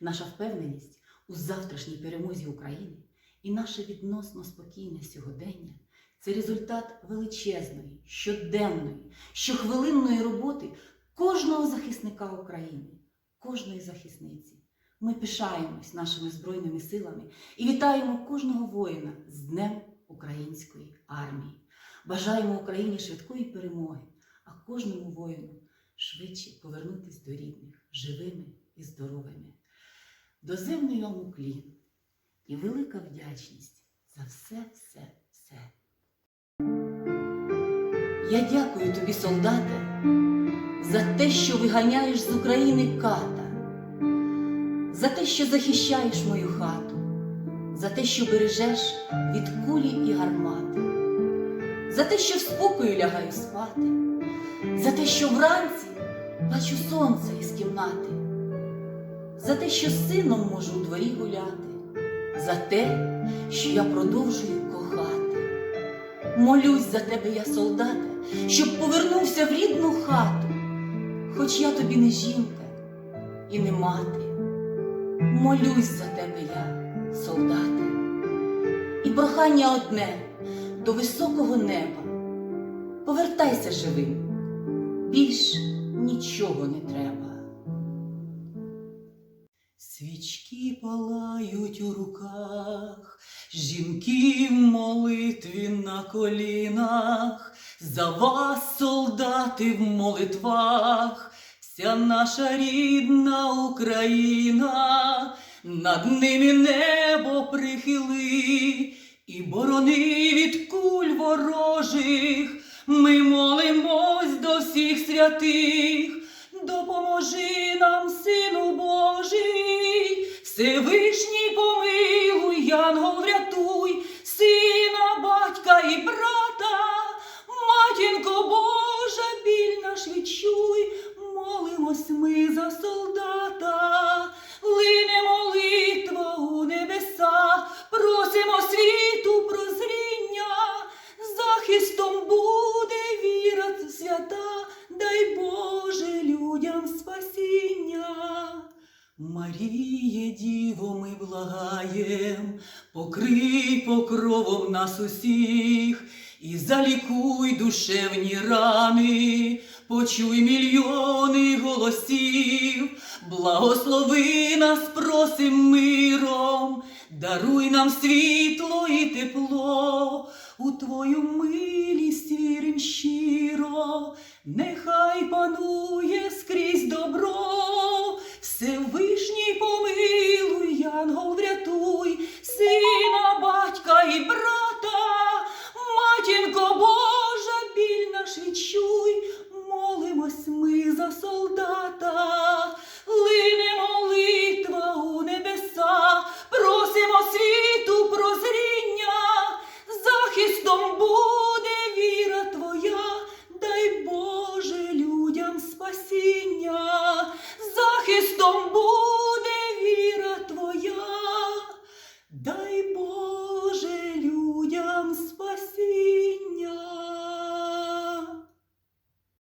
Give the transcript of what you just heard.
Наша впевненість у завтрашній перемозі України і наше відносно спокійне сьогодення це результат величезної, щоденної, щохвилинної роботи кожного захисника України, кожної захисниці. Ми пишаємось нашими збройними силами і вітаємо кожного воїна з Днем Української армії. Бажаємо Україні швидкої перемоги, а кожному воїну швидше повернутись до рідних, живими і здоровими. Доземний вам уклін і велика вдячність за все, все, все. Я дякую тобі, солдате, за те, що виганяєш з України ката, за те, що захищаєш мою хату, за те, що бережеш від кулі і гармати, за те, що в спокою лягаю спати, за те, що вранці бачу сонце із кімнати, за те, що з сином можу у дворі гуляти, за те, що я продовжую кохати. Молюсь за тебе, я солдате, щоб повернувся в рідну хату, хоч я тобі не жінка і не мати. Молюсь за тебе я, солдате, і прохання одне до високого неба. Повертайся живим, більш нічого не треба. Свічки палають у руках, жінки в молитві на колінах, за вас, солдати, в молитвах, вся наша рідна Україна, над ними небо прихили, і борони від куль ворожих, ми молимось до всіх святих, допоможи нам, Сину наш відчуй, молимось ми за солдата, лине молитва у небеса, просимо світу прозріння, захистом буде віра свята, дай Боже людям спасіння. Маріє, Діво, ми благаєм, покрий покровом нас усіх і залікуй душевні рани, почуй мільйони голосів, благослови нас, просим миром, даруй нам світло і тепло, у Твою милість вірим щиро, нехай панує скрізь добро, Всевишній boy.